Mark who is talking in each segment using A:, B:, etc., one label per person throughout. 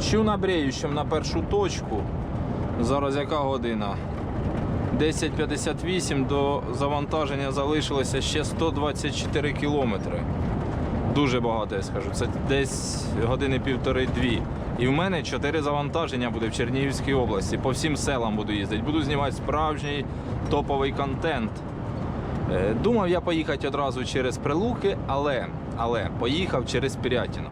A: Мчу на бреючим на першу точку. Зараз яка година? 10.58 до завантаження залишилося ще 124 кілометри. Дуже багато, я скажу. Це десь години півтори-дві. І в мене чотири завантаження буде в Чернігівській області. По всім селам буду їздити. Буду знімати справжній топовий контент. Е, Думав я поїхати одразу через Прилуки, але, але поїхав через Пірятіно.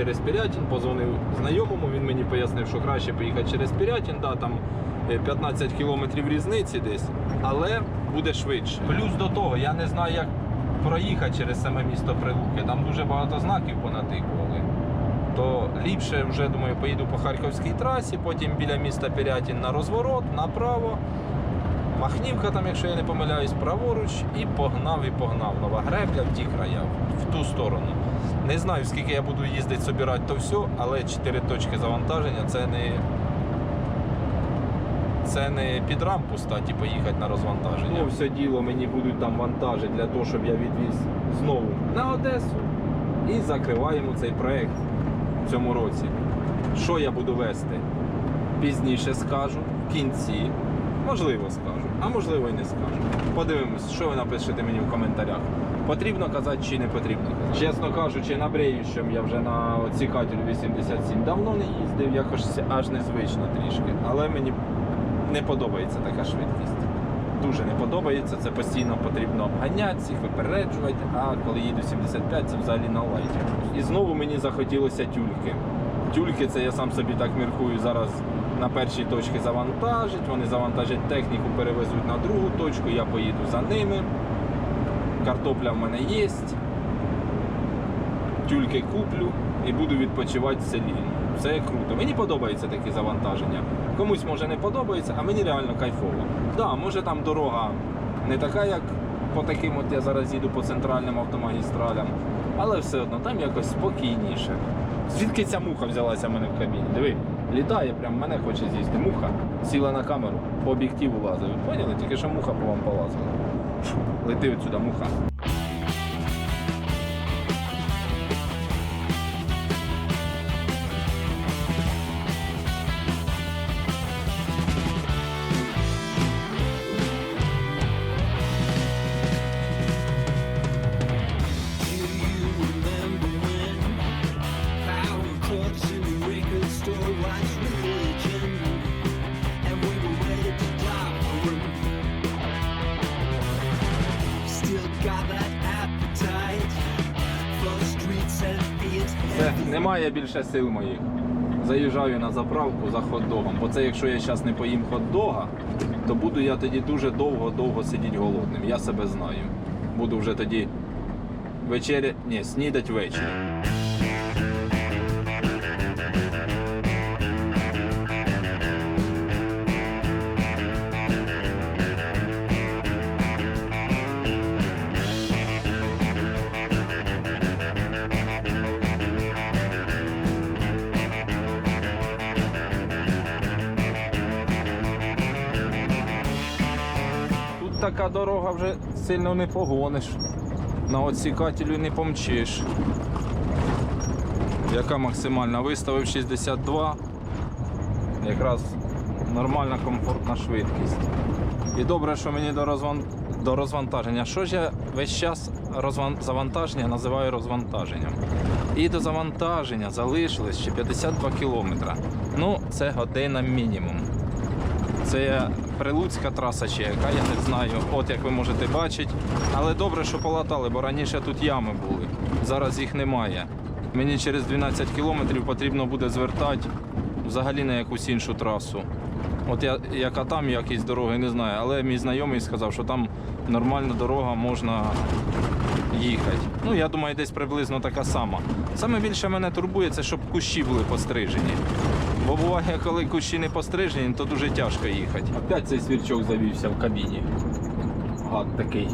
A: Через Пірятін? Позвонив знайомому, він мені пояснив, що краще поїхати через Пірятін, да, там е, 15 кілометрів різниці десь, але буде швидше. Плюс до того, я не знаю, як проїхати через саме місто Прилуки. Там дуже багато знаків понатикували. То ліпше вже думаю, поїду по Харківській трасі, потім біля міста Пірятін на розворот, направо. Махнівка там, якщо я не помиляюсь, праворуч і погнав і погнав. Нова гребля в ті края, в ту сторону. Не знаю, скільки я буду їздити, собирати то все, але 4 точки завантаження це не. Це не під рампу статі поїхати на розвантаження. Ну, все діло мені будуть там вантажі для того, щоб я відвіз знову на Одесу. І закриваємо цей проект в цьому році. Що я буду вести? Пізніше скажу, в кінці. Можливо, скажу, а можливо і не скажу. Подивимось, що ви напишете мені в коментарях. Потрібно казати чи не потрібно. Чесно кажучи, на бреючому я вже на оцікателю 87 давно не їздив, якось аж незвично трішки. Але мені не подобається така швидкість. Дуже не подобається, це постійно потрібно ганяти, всіх випереджувати, а коли їду 75, це взагалі на лайті. І знову мені захотілося тюльки. Тюльки це я сам собі так міркую зараз на першій точці завантажить, вони завантажать техніку, перевезуть на другу точку, я поїду за ними. Картопля в мене є. Тюльки куплю і буду відпочивати в селі. Це круто. Мені подобається такі завантаження. Комусь може не подобається, а мені реально кайфово. Да, може там дорога не така, як по таким, от я зараз їду по центральним автомагістралям, але все одно там якось спокійніше. Звідки ця муха взялася в мене в кабіні? Диви, літає, прям мене хоче з'їсти. Муха сіла на камеру, по об'єктиву лазить. Поняли? Тільки що муха по вам полазила. Лети отсюда, муха. Немає більше сил моїх. Заїжджаю на заправку за хот-догом. Бо це якщо я зараз не поїм хот-дога, то буду я тоді дуже довго-довго сидіти голодним. Я себе знаю. Буду вже тоді вечеря. Ні, снідать ввечері. Така дорога вже сильно не погониш. На оцікателю не помчиш. Яка максимальна? Виставив 62. Якраз нормальна комфортна швидкість. І добре, що мені до, розван... до розвантаження. Що ж я весь час розван... завантаження називаю розвантаженням. І до завантаження залишилось ще 52 кілометра. Ну, це година мінімум. Це прилуцька траса чи яка, я не знаю. От як ви можете бачити. Але добре, що полатали, бо раніше тут ями були. Зараз їх немає. Мені через 12 кілометрів потрібно буде звертати взагалі на якусь іншу трасу. От я, яка там якісь дороги, не знаю. Але мій знайомий сказав, що там нормальна дорога можна їхати. Ну, я думаю, десь приблизно така сама. Саме більше мене турбує, це щоб кущі були пострижені. Бо буває, коли кущі не пострижені, то дуже тяжко їхати. Опять цей свірчок завівся в кабіні. Гад такий.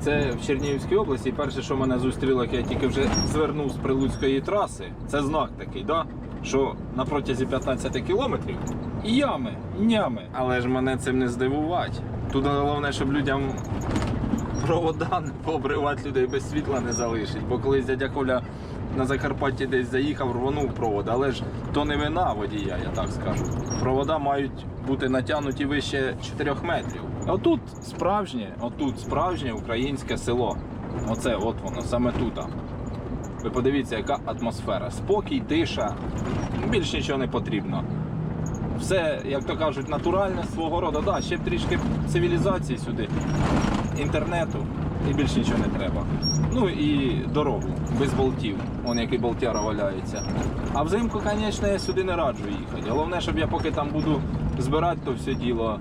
A: Це в Чернігівській області. Перше, що мене зустріло, як я тільки вже звернув з Прилуцької траси, це знак такий, да? що на протязі 15 кілометрів ями, нями. Але ж мене цим не здивувати. Тут головне, щоб людям провода не пообривати людей без світла не залишить. Бо колись дядя Коля на Закарпатті десь заїхав, рвонув провод, але ж то не вина водія, я так скажу. Провода мають бути натягнуті вище 4 метрів. Отут справжнє, отут справжнє українське село. Оце от воно, саме тут. Ви подивіться, яка атмосфера. Спокій, тиша, більш нічого не потрібно. Все, як то кажуть, натуральне свого роду. Да, ще трішки цивілізації сюди, інтернету і більше нічого не треба. Ну і дорогу без болтів. Вон який болтяра валяється. А взимку, звісно, я сюди не раджу їхати. Головне, щоб я поки там буду збирати то все діло,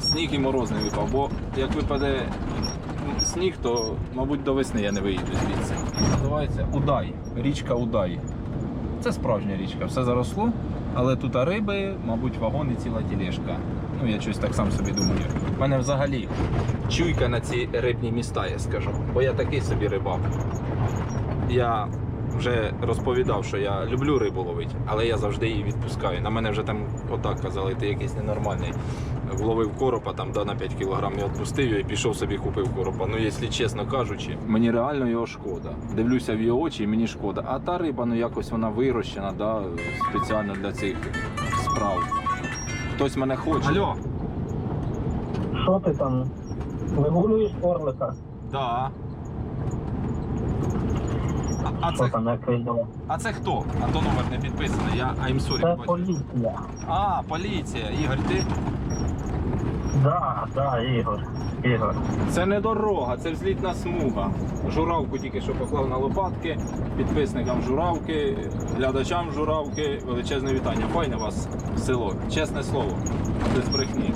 A: сніг і мороз не випав. Бо як випаде сніг, то, мабуть, до весни я не виїду звідси. Називається Удай. Річка Удай. Це справжня річка, все заросло, але тут риби, мабуть, вагон і ціла тілешка. Ну, я щось так сам собі думаю. У мене взагалі чуйка на ці рибні міста, я скажу. Бо я такий собі рибак. Я вже розповідав, що я люблю рибу ловити, але я завжди її відпускаю. На мене вже там отак казали, ти якийсь ненормальний. Вловив коропа там да, на 5 кілограм, я відпустив його і пішов собі купив коропа. Ну, якщо чесно кажучи, мені реально його шкода. Дивлюся в його очі і мені шкода. А та риба, ну якось вона вирощена, да, спеціально для цих справ. Хтось мене хоче. Алло,
B: Що ти там? Вигулюєш орлика?
A: да. А, а,
B: Що
A: це,
B: там як
A: а це хто? А то номер не підписаний. Я I'm sorry.
B: Це
A: бачу.
B: поліція.
A: А, поліція. Ігор, ти?
B: Да, да, Ігор. Ігор.
A: Це не дорога, це взлітна смуга. Журавку тільки що поклав на лопатки, підписникам журавки, глядачам журавки. Величезне вітання. Файне вас село. Чесне слово, без брехні.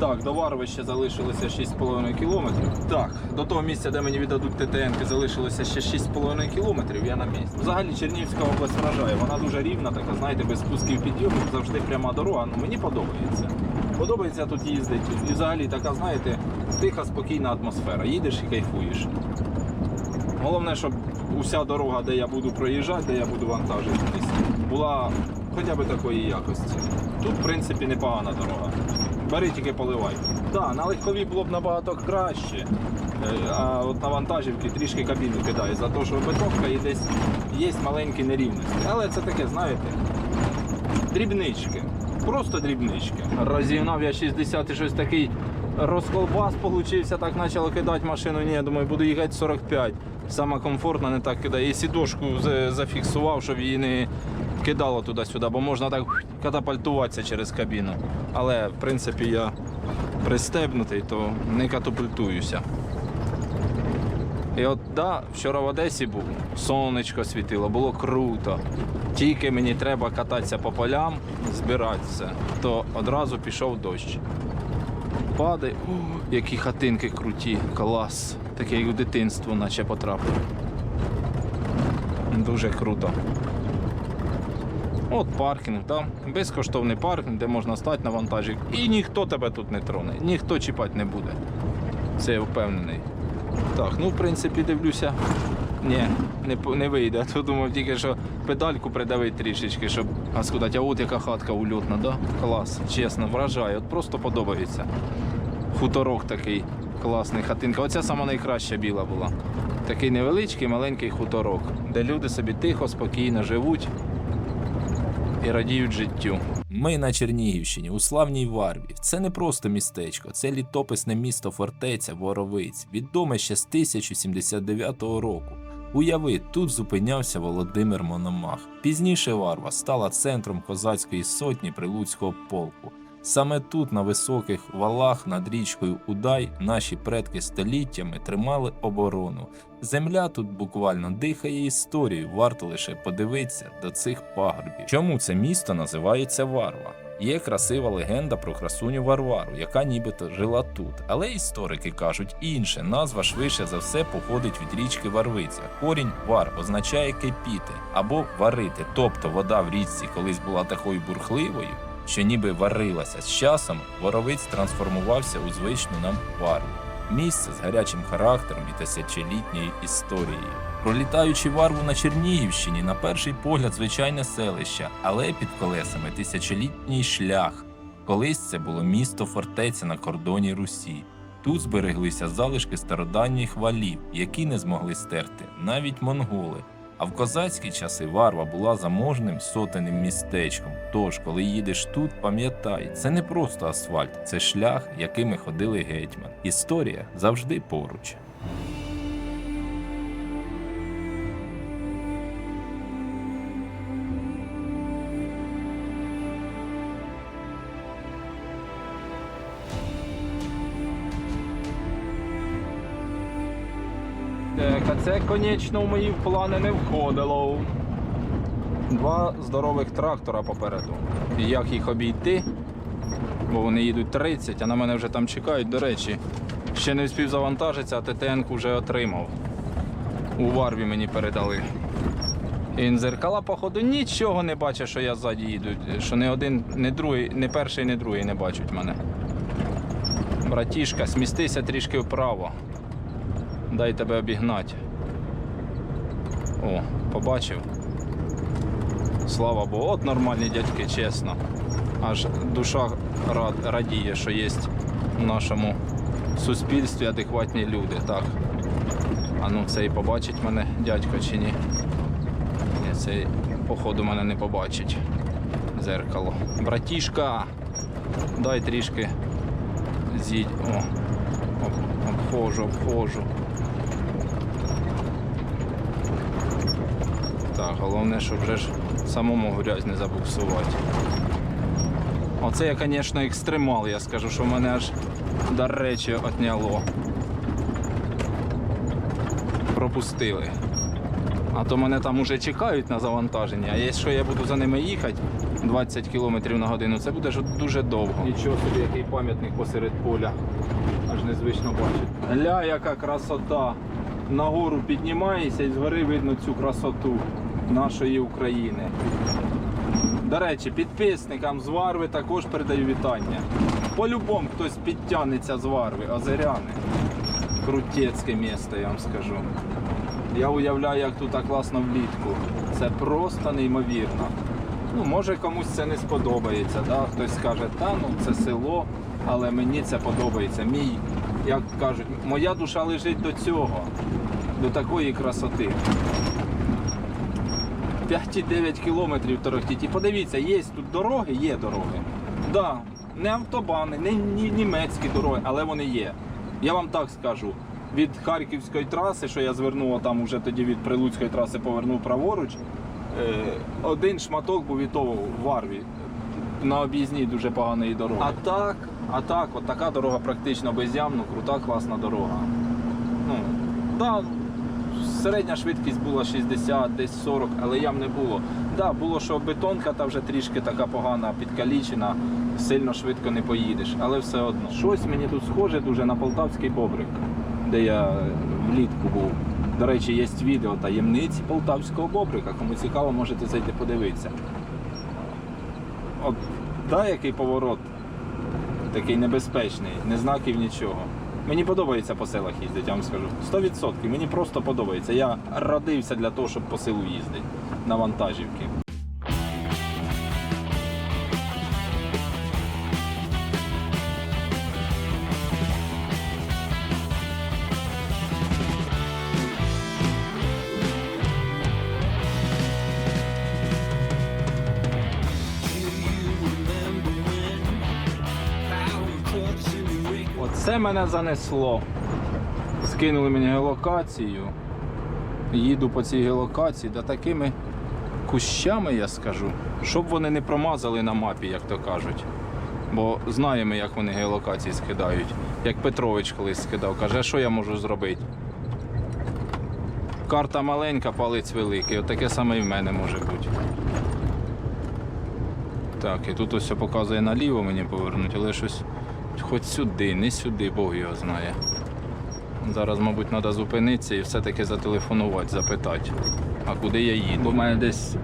A: Так, до Варви ще залишилося 6,5 кілометрів. Так, до того місця, де мені віддадуть ТТНки, залишилося ще 6,5 кілометрів. Я на місці. Взагалі Чернігівська область вражає. Вона дуже рівна, така, знаєте, без спусків підйомів, завжди пряма дорога. Ну мені подобається. Подобається тут їздити. І взагалі така, знаєте, тиха, спокійна атмосфера. Їдеш і кайфуєш. Головне, щоб уся дорога, де я буду проїжджати, де я буду вантажитись, була хоча б такої якості. Тут, в принципі, непогана дорога. Бери тільки поливай. Так, на легковій було б набагато краще. Е, А от на вантажівки трішки кабіну кидає, за те, що бетонка і десь є маленькі нерівності. Але це таке, знаєте, дрібнички. Просто дрібнички. Розігнав я 60 і щось такий розколбас получився, так почало кидати машину. Ні, я думаю, буду їхати 45. Саме комфортно, не так кидає. І сідошку зафіксував, щоб її не кидало туди-сюди, бо можна так катапультуватися через кабіну. Але в принципі я пристебнутий, то не катапультуюся. І от да, вчора в Одесі був, сонечко світило, було круто. Тільки мені треба кататися по полям, збиратися, то одразу пішов дощ. Падає, О, які хатинки круті, клас. Таке як у дитинство, наче потрапив. Дуже круто. От паркінг, да? безкоштовний паркінг, де можна стати на вантажі. І ніхто тебе тут не троне, ніхто чіпати не буде. Це я впевнений. Так, ну в принципі дивлюся. Ні, не, не вийде. То думав тільки, що педальку придавить трішечки, щоб сказати, а от яка хатка ульотна, да? Клас, чесно, вражає. От просто подобається. Хуторок такий класний хатинка. Оця сама найкраща біла була. Такий невеличкий, маленький хуторок, де люди собі тихо, спокійно живуть і радіють життю.
C: Ми на Чернігівщині, у славній Варві. Це не просто містечко, це літописне місто фортеця Воровиць, відоме ще з 1079 року. Уяви, тут зупинявся Володимир Мономах. Пізніше Варва стала центром козацької сотні Прилуцького полку. Саме тут, на високих валах над річкою Удай, наші предки століттями тримали оборону. Земля тут буквально дихає історією, варто лише подивитися до цих пагорбів. Чому це місто називається Варва? Є красива легенда про красуню Варвару, яка нібито жила тут. Але історики кажуть інше. Назва швидше за все походить від річки Варвиця. Корінь вар означає кипіти або варити. Тобто вода в річці колись була такою бурхливою, що ніби варилася. З часом воровиць трансформувався у звичну нам варву. Місце з гарячим характером і тисячолітньою історією. Пролітаючи варву на Чернігівщині, на перший погляд звичайне селище, але під колесами тисячолітній шлях. Колись це було місто фортеця на кордоні Русі. Тут збереглися залишки стародавніх валів, які не змогли стерти навіть монголи. А в козацькі часи Варва була заможним сотенним містечком. Тож, коли їдеш тут, пам'ятай, це не просто асфальт, це шлях, якими ходили гетьман. Історія завжди поруч.
A: Звісно, в мої плани не входило. Два здорових трактора попереду. Як їх обійти? Бо вони їдуть 30, а на мене вже там чекають. До речі, ще не встиг завантажитися, а ТТН вже отримав. У Варві мені передали. І він зеркала, походу, нічого не бачить, що я ззаді їду. Що не один, не другий, не перший, не другий не бачать мене. Братішка, смістися трішки вправо. Дай тебе обігнати. О, побачив. Слава Богу, от нормальні дядьки, чесно. Аж душа рад, радіє, що є в нашому суспільстві адекватні люди. Так. А ну цей побачить мене дядько чи ні? Ні, цей, походу, мене не побачить. Зеркало. Братішка! Дай трішки з'їдь. О, об- обходжу, обходжу. Так, головне, щоб вже ж самому грязь не забуксувати. Оце я, звісно, екстремал, я скажу, що мене аж до речі отняло. Пропустили. А то мене там уже чекають на завантаження, а якщо я буду за ними їхати 20 км на годину, це буде дуже довго. Нічого собі, який пам'ятник посеред поля. Аж незвично бачити. Гля, яка красота. Нагору піднімаєшся і згори видно цю красоту нашої України. До речі, підписникам з Варви також передаю вітання. По-любому хтось підтягнеться з Варви, озеряни. Крутецьке місто, я вам скажу. Я уявляю, як тут класно влітку. Це просто неймовірно. Ну, може комусь це не сподобається, да? хтось скаже, та ну це село, але мені це подобається. Мій, як кажуть, моя душа лежить до цього, до такої красоти. 5,9 кілометрів торохтіть. І подивіться, є тут дороги, є дороги. Да, не автобани, не ні- німецькі дороги, але вони є. Я вам так скажу. Від Харківської траси, що я звернув, там вже тоді від Прилуцької траси повернув праворуч. е, Один шматок був від того в Варві. На об'їзній дуже поганої дороги. А так, а так, от така дорога практично без'ямно, крута, класна дорога. Ну, да, середня швидкість була 60, десь 40, але ям не було. Да, було, що бетонка та вже трішки така погана, підкалічена, сильно швидко не поїдеш, але все одно. Щось мені тут схоже дуже на полтавський бобрик, де я влітку був. До речі, є відео таємниці полтавського бобрика. Кому цікаво, можете зайти подивитися. От, да, який поворот такий небезпечний, не знаків нічого. Мені подобається по селах їздити, я вам скажу. 100%. Мені просто подобається. Я родився для того, щоб по селу їздити на вантажівки. Оце мене занесло. Скинули мені геолокацію. Їду по цій геолокації да такими кущами, я скажу, щоб вони не промазали на мапі, як то кажуть. Бо знаємо, як вони геолокації скидають. Як Петрович колись скидав, каже, «А що я можу зробити? Карта маленька, палець великий. Отаке саме і в мене може бути. Так, і тут ось показує наліво мені повернути, але щось хоч сюди, не сюди, Бог його знає. Зараз, мабуть, треба зупинитися і все-таки зателефонувати, запитати, а куди я їду. В мене десь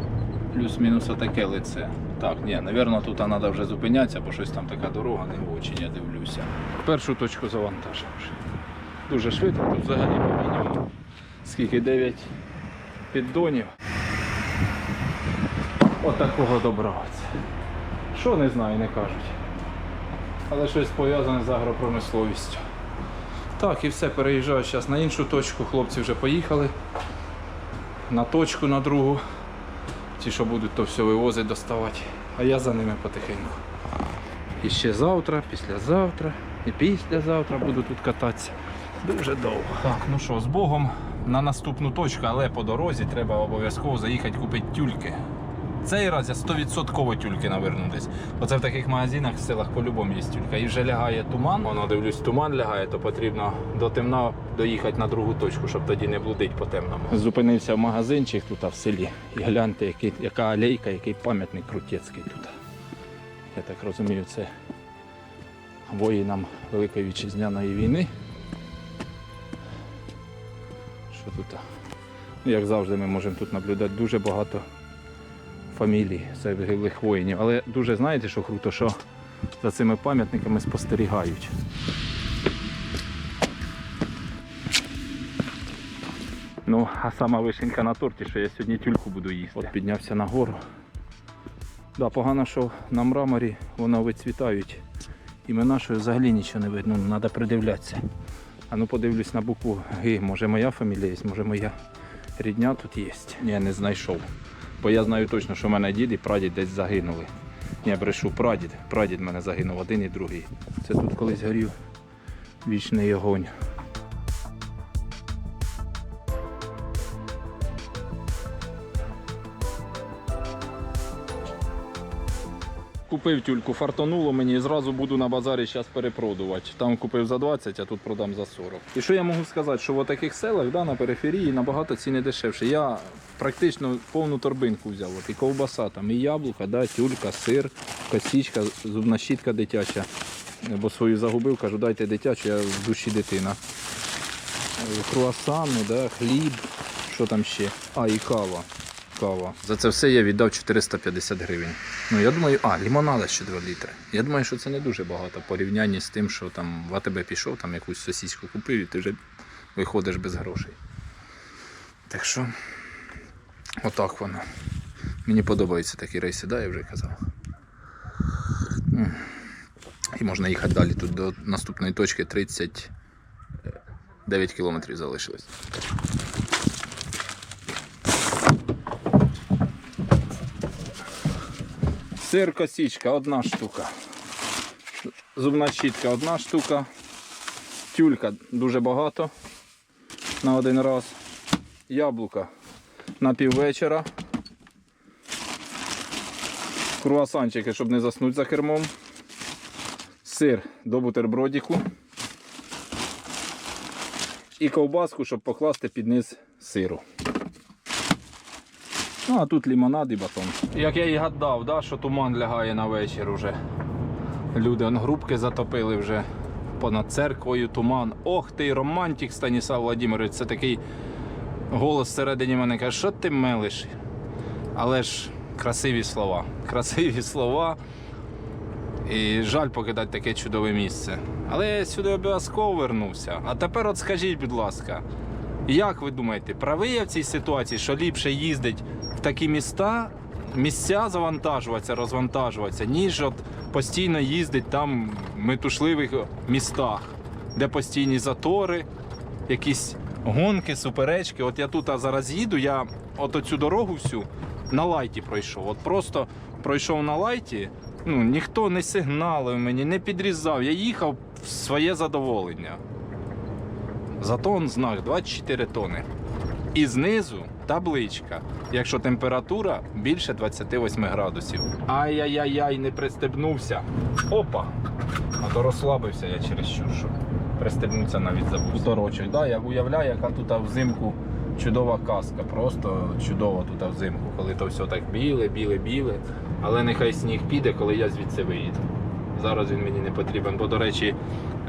A: плюс-мінус отаке лице. Так, ні, напевно, тут треба вже зупинятися, бо щось там така дорога не очень, я дивлюся. Першу точку завантажив дуже швидко, тут взагалі по мінімуму. Скільки 9 піддонів. Отакого добрався. Що не знаю, не кажуть. Але щось пов'язане з агропромисловістю. Так, і все, переїжджаю зараз на іншу точку. Хлопці вже поїхали. На точку, на другу. Ті, що будуть, то все вивозити, доставати. А я за ними потихеньку. І ще завтра, післязавтра і післязавтра буду тут кататися. Дуже довго. Так, ну що, з Богом на наступну точку, але по дорозі треба обов'язково заїхати купити тюльки. Цей раз я 100% тюльки навернутись. Оце в таких магазинах в селах по-любому є тюлька. І вже лягає туман. Воно дивлюсь, туман лягає, то потрібно до темна доїхати на другу точку, щоб тоді не блудить по темному. Зупинився в магазинчик тут в селі. І гляньте, який, яка алейка, який пам'ятник крутецький тут. Я так розумію, це воїнам Великої Вітчизняної війни. Що тут? Ну, Як завжди, ми можемо тут наблюдати дуже багато фамілій загиблих воїнів. Але дуже знаєте, що круто, що за цими пам'ятниками спостерігають. Ну, а сама вишенька на торті, що я сьогодні тюльку буду їсти. От піднявся на гору. Да, погано, що на мраморі воно вицвітають. Імена, що взагалі нічого не видно, ну, треба придивлятися. А ну подивлюсь на букву Г. Може моя фамілія є, може моя рідня тут є. Ні, не знайшов. Бо я знаю точно, що в мене дід і прадід десь загинули. Ні, брешу, прадід. Прадід мене загинув один і другий. Це тут колись горів вічний огонь. Купив тюльку, фартануло мені і зразу буду на базарі зараз перепродувати. Там купив за 20, а тут продам за 40. І що я можу сказати, що в таких селах да, на периферії набагато ціни дешевше. Я практично повну торбинку взяв. От, і ковбаса, там, і яблука, да, тюлька, сир, косічка, зубна щітка дитяча. Бо свою загубив, кажу, дайте дитячу, я в душі дитина. Е, Круасани, да, хліб, що там ще? А, і кава. Кава. За це все я віддав 450 гривень. Ну я думаю, а, лімонада ще 2 літри. Я думаю, що це не дуже багато в порівнянні з тим, що там в АТБ пішов, там якусь сосіську купив і ти вже виходиш без грошей. Так що, отак воно. Мені подобаються такі рейси, да, я вже казав. І можна їхати далі. Тут до наступної точки 39 кілометрів залишилось. Сир косічка одна штука. Зубна щітка одна штука. Тюлька дуже багато на один раз. Яблука на піввечора. Круасанчики, щоб не заснути за кермом. Сир до бутербродіку. І ковбаску, щоб покласти під низ сиру. Ну, а тут лімонад і батон. Як я і гадав, да, що туман лягає на вечір уже. Люди он грубки затопили вже понад церквою туман. Ох ти, романтик Станіслав Владимирович, це такий голос всередині мене каже, що ти мелиш? Але ж красиві слова. Красиві слова. І жаль покидати таке чудове місце. Але я сюди обов'язково вернувся. А тепер от скажіть, будь ласка, як ви думаєте, правий я в цій ситуації, що ліпше їздить в такі міста, місця завантажуватися, розвантажуватися, ніж от постійно їздить там в метушливих містах, де постійні затори, якісь гонки, суперечки. От я тут зараз їду, я от оцю дорогу всю на лайті пройшов. От просто пройшов на лайті. Ну, ніхто не сигналив мені, не підрізав. Я їхав в своє задоволення. Зато он знак 24 тони. І знизу табличка, якщо температура більше 28 градусів. Ай-яй-яй, не пристебнувся. Опа! А то розслабився я через що пристебнутися навіть забув. Торочок, да, я уявляю, яка тут взимку чудова казка. Просто чудова тут взимку, коли то все так біле, біле, біле. Але нехай сніг піде, коли я звідси виїду. Зараз він мені не потрібен. Бо, до речі,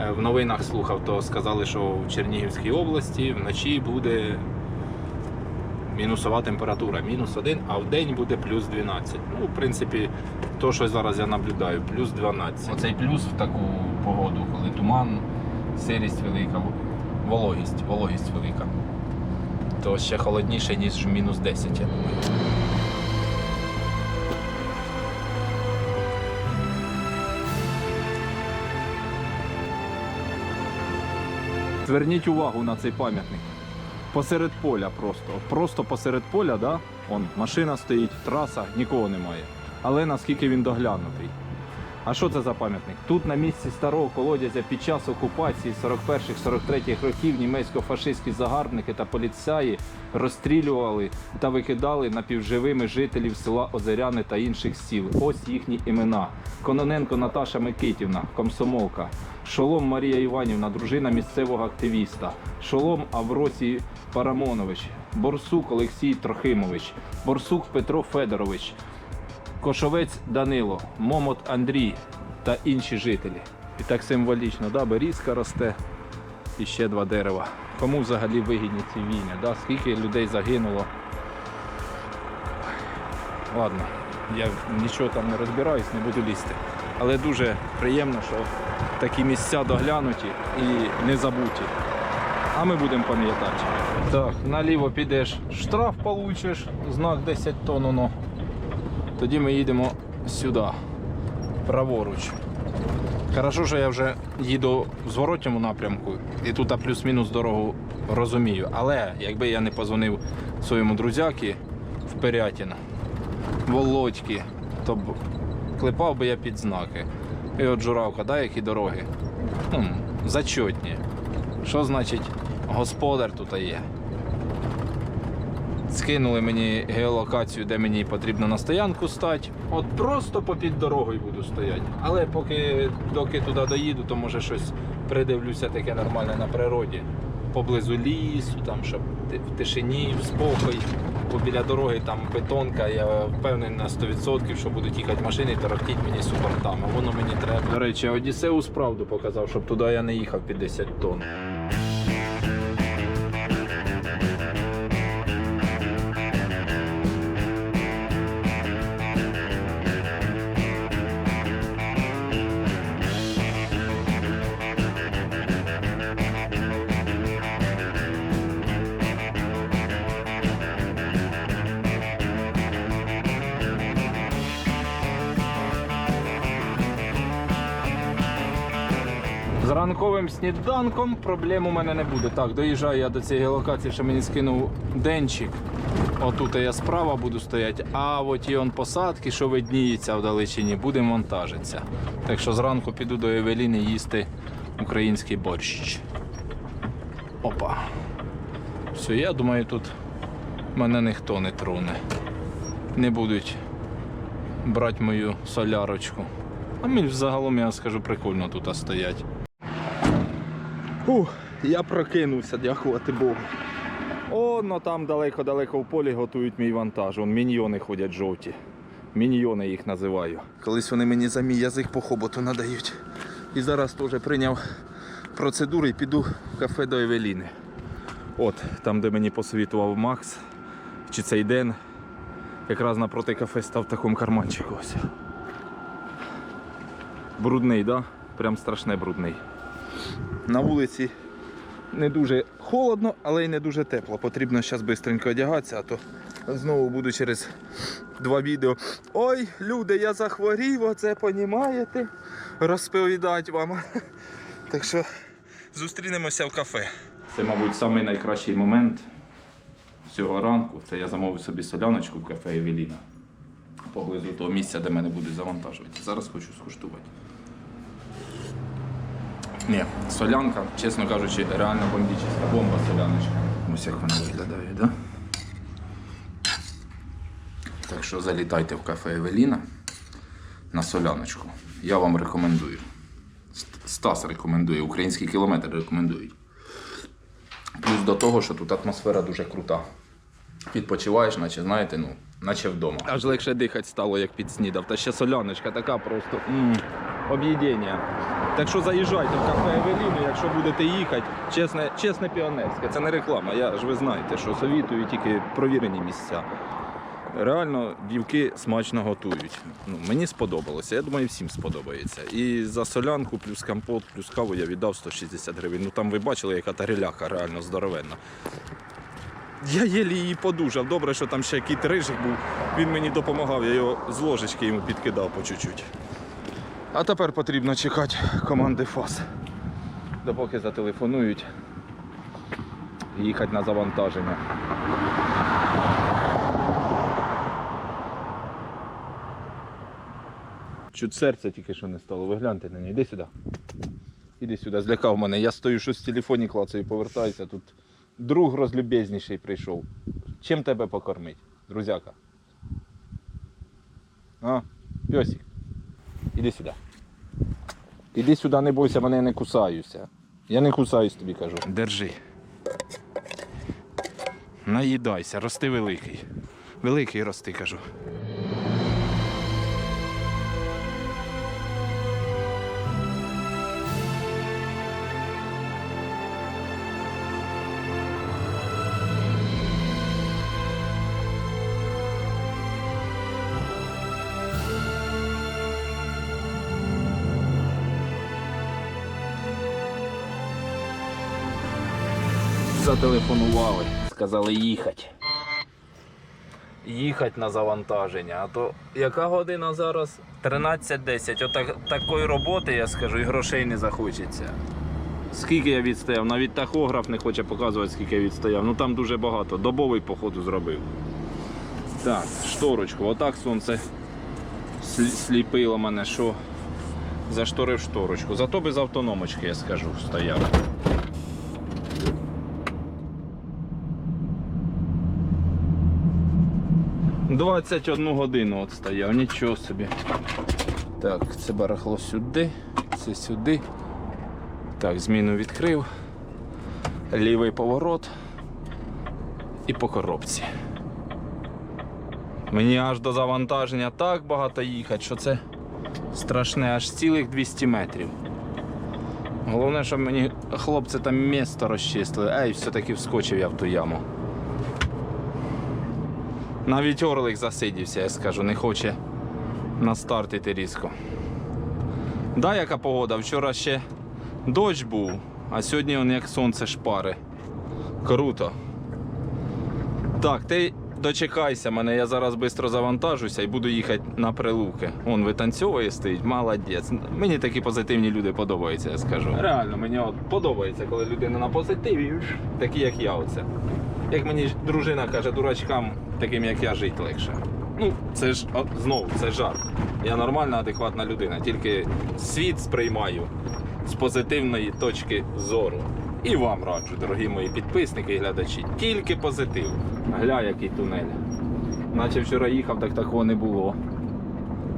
A: е, в новинах слухав, то сказали, що в Чернігівській області вночі буде мінусова температура, мінус 1, а в день буде плюс 12. Ну, в принципі, то, що зараз я наблюдаю, плюс 12. Оцей плюс в таку погоду, коли туман, сирість велика.
C: вологість, вологість велика. То ще холодніше, ніж мінус 10, я думаю.
A: Зверніть увагу на цей пам'ятник. Посеред поля просто. Просто посеред поля, да? Он, машина стоїть, траса, нікого немає. Але наскільки він доглянутий. А що це за пам'ятник? Тут на місці старого колодязя під час окупації 41-43 років німецько-фашистські загарбники та поліцаї розстрілювали та викидали напівживими жителів села Озеряни та інших сіл. Ось їхні імена: Кононенко Наташа Микитівна, комсомолка, Шолом Марія Іванівна, дружина місцевого активіста, Шолом Авросій Парамонович, Борсук Олексій Трохимович, Борсук Петро Федорович, Кошовець Данило, Момот Андрій та інші жителі. І так символічно, да, берізка росте і ще два дерева. Кому взагалі вигідні ці війни? Да? Скільки людей загинуло? Ладно, я нічого там не розбираюсь, не буду лізти. Але дуже приємно, що такі місця доглянуті і не забуті. А ми будемо пам'ятати. Так, наліво підеш, штраф получиш, знак 10 тонн. Ну. Тоді ми їдемо сюди, праворуч. Хорошо, що я вже їду в зворотньому напрямку і тут плюс-мінус дорогу розумію. Але якби я не позвонив своєму друзяки в Пирятін, Володьки, то б клепав би я під знаки. І от журавка, да, які дороги. Хм, зачетні. Що значить господар тут є? Скинули мені геолокацію, де мені потрібно на стоянку стати. От просто попід дорогою буду стояти. Але поки доки туди доїду, то може щось придивлюся таке нормальне на природі. Поблизу лісу, там, щоб в тишині, в спокій. Бо біля дороги там бетонка, я впевнений на 100%, що будуть їхати машини і тарахтіть мені супортами. Воно мені треба. До речі, Одіссеус правду показав, щоб туди я не їхав під 10 тонн. Ранковим сніданком проблем у мене не буде. Так, доїжджаю я до цієї локації, що мені скинув денчик. Отут я справа буду стояти, а от і он посадки, що видніється в далечині, буде монтажитися. Так що зранку піду до Евеліни їсти український борщ. Опа. Все, я думаю, тут мене ніхто не троне. Не будуть брати мою солярочку. А мені взагалом, я скажу, прикольно тут стоять. Ух, я прокинувся, дякувати Богу. Оно там далеко-далеко в полі готують мій вантаж. Вон міньйони ходять жовті. Міньйони їх називаю. Колись вони мені за мій язик по хоботу надають. І зараз теж прийняв процедуру і піду в кафе до Евеліни. От, там, де мені посовітував Макс, чи цей день, якраз напроти кафе став в такому карманчику ось. Брудний, да? Прям страшне брудний. На вулиці не дуже холодно, але й не дуже тепло. Потрібно зараз швидко одягатися, а то знову буду через два відео. Ой, люди, я захворів, оце понімаєте? Розповідати вам. Так що зустрінемося в кафе. Це, мабуть, найкращий момент цього ранку. Це я замовив собі соляночку в кафе Евеліна. Поблизу того місця, де мене будуть завантажувати. Зараз хочу скуштувати. Ні, солянка, чесно кажучи, реально бомбічна бомба соляночка. Ось як вона виглядає, да? Так що залітайте в кафе Евеліна на соляночку. Я вам рекомендую. Стас рекомендує, український кілометр рекомендують. Плюс до того, що тут атмосфера дуже крута. Відпочиваєш, наче знаєте, ну, наче вдома. Аж легше дихати стало, як підснідав. Та ще соляночка така просто м, об'їдення. Так що заїжджайте в кафе Евеліну, якщо будете їхати. Чесне, чесне піонерське, це не реклама. Я ж ви знаєте, що совітую тільки провірені місця. Реально, дівки смачно готують. Ну, мені сподобалося. Я думаю, всім сподобається. І за солянку, плюс компот, плюс каву я віддав 160 гривень. Ну там ви бачили, яка та гриляка реально здоровенна. Я єлі її подужав. Добре, що там ще кіт рижик був. Він мені допомагав, я його з ложечки йому підкидав по чуть-чуть. А тепер потрібно чекати команди ФАС. Допоки зателефонують. Їхати на завантаження. Чуть серце тільки що не стало. Ви гляньте на нього. Іди сюди. Іди сюди, злякав мене. Я стою щось в телефоні клацаю, повертаюся. Тут друг розлюбезніший прийшов. Чим тебе покормить, друзяка? А, пьосик. Іди сюди. Іди сюди, не бойся, мене не кусаюся. Я не кусаюсь тобі кажу. Держи. Наїдайся, рости великий. Великий рости, кажу. Зателефонували, сказали їхати. Їхати на завантаження. А то яка година зараз? 13.10. Отак такої роботи, я скажу, і грошей не захочеться. Скільки я відстояв? Навіть тахограф не хоче показувати, скільки я відстояв. Ну там дуже багато. Добовий походу зробив. Так, шторочку. Отак сонце сліпило мене, що зашторив шторочку. Зато без автономочки, я скажу, стояв. Двадцять одну годину от стояв, нічого собі. Так, це барахло сюди, це сюди. Так, зміну відкрив. Лівий поворот і по коробці. Мені аж до завантаження так багато їхати, що це страшне, аж цілих 200 метрів. Головне, щоб мені хлопці там місто розчистили. Ей, все-таки вскочив я в ту яму. Навіть орлик засидівся, я скажу, не хоче на старт іти різко. Да, яка погода? Вчора ще дощ був, а сьогодні он як сонце шпари. Круто. Так, ти дочекайся мене, я зараз швидко завантажуся і буду їхати на прилуки. Он витанцьовує стоїть, молодець. Мені такі позитивні люди подобаються, я скажу. Реально, мені от подобається, коли людина на позитиві, такі як я оце. Як мені дружина каже, дурачкам, таким як я, жити легше. Ну, це ж знову, це жарт. Я нормальна, адекватна людина, тільки світ сприймаю з позитивної точки зору. І вам раджу, дорогі мої підписники і глядачі, тільки позитив. Гля, який тунель. Наче вчора їхав, так такого не було.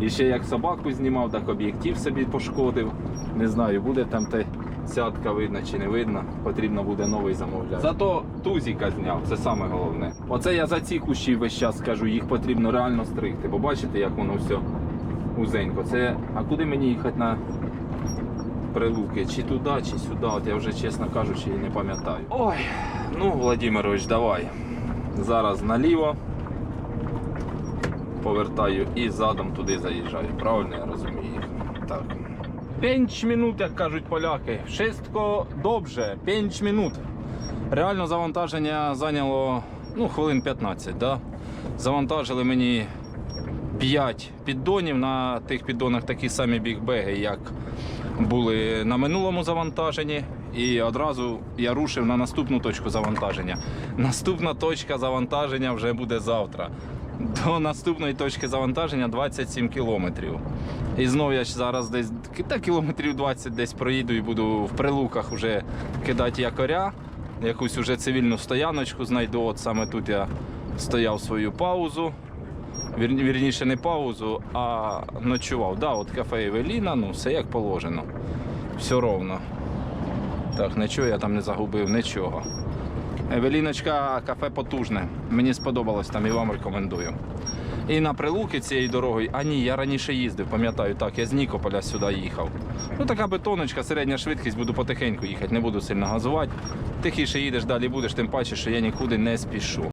A: І ще як собаку знімав, так об'єктив собі пошкодив. Не знаю, буде там те цятка видно чи не видно. Потрібно буде новий замовляти. Зато тузіка зняв, це саме головне. Оце я за ці кущі весь час скажу, їх потрібно реально стригти. Бо бачите, як воно все узенько. Це. А куди мені їхати на прилуки? Чи туди, чи сюди? От я вже чесно кажучи, не пам'ятаю. Ой, ну Владимирович, давай. Зараз наліво повертаю і задом туди заїжджаю. Правильно я розумію? Так. П'ять минут, як кажуть поляки. Шестко добре, п'ять минут. Реально завантаження зайняло ну, хвилин 15. Да? Завантажили мені 5 піддонів. На тих піддонах такі самі бігбеги, як були на минулому завантаженні. І одразу я рушив на наступну точку завантаження. Наступна точка завантаження вже буде завтра. До наступної точки завантаження 27 кілометрів. І знову я ж зараз десь та кілометрів 20 десь проїду і буду в прилуках вже кидати якоря. Якусь уже цивільну стояночку знайду. От саме тут я стояв свою паузу. Вір, вірніше не паузу, а ночував. Да, от кафе Евеліна, ну все як положено. Все ровно. Так, нічого я там не загубив, нічого. Евеліночка, кафе потужне. Мені сподобалось там і вам рекомендую. І на прилуки цією дорогою, а ні, я раніше їздив, пам'ятаю, так, я з Нікополя сюди їхав. Ну така бетоночка, середня швидкість, буду потихеньку їхати, не буду сильно газувати. Тихіше їдеш, далі будеш, тим паче, що я нікуди не спішу.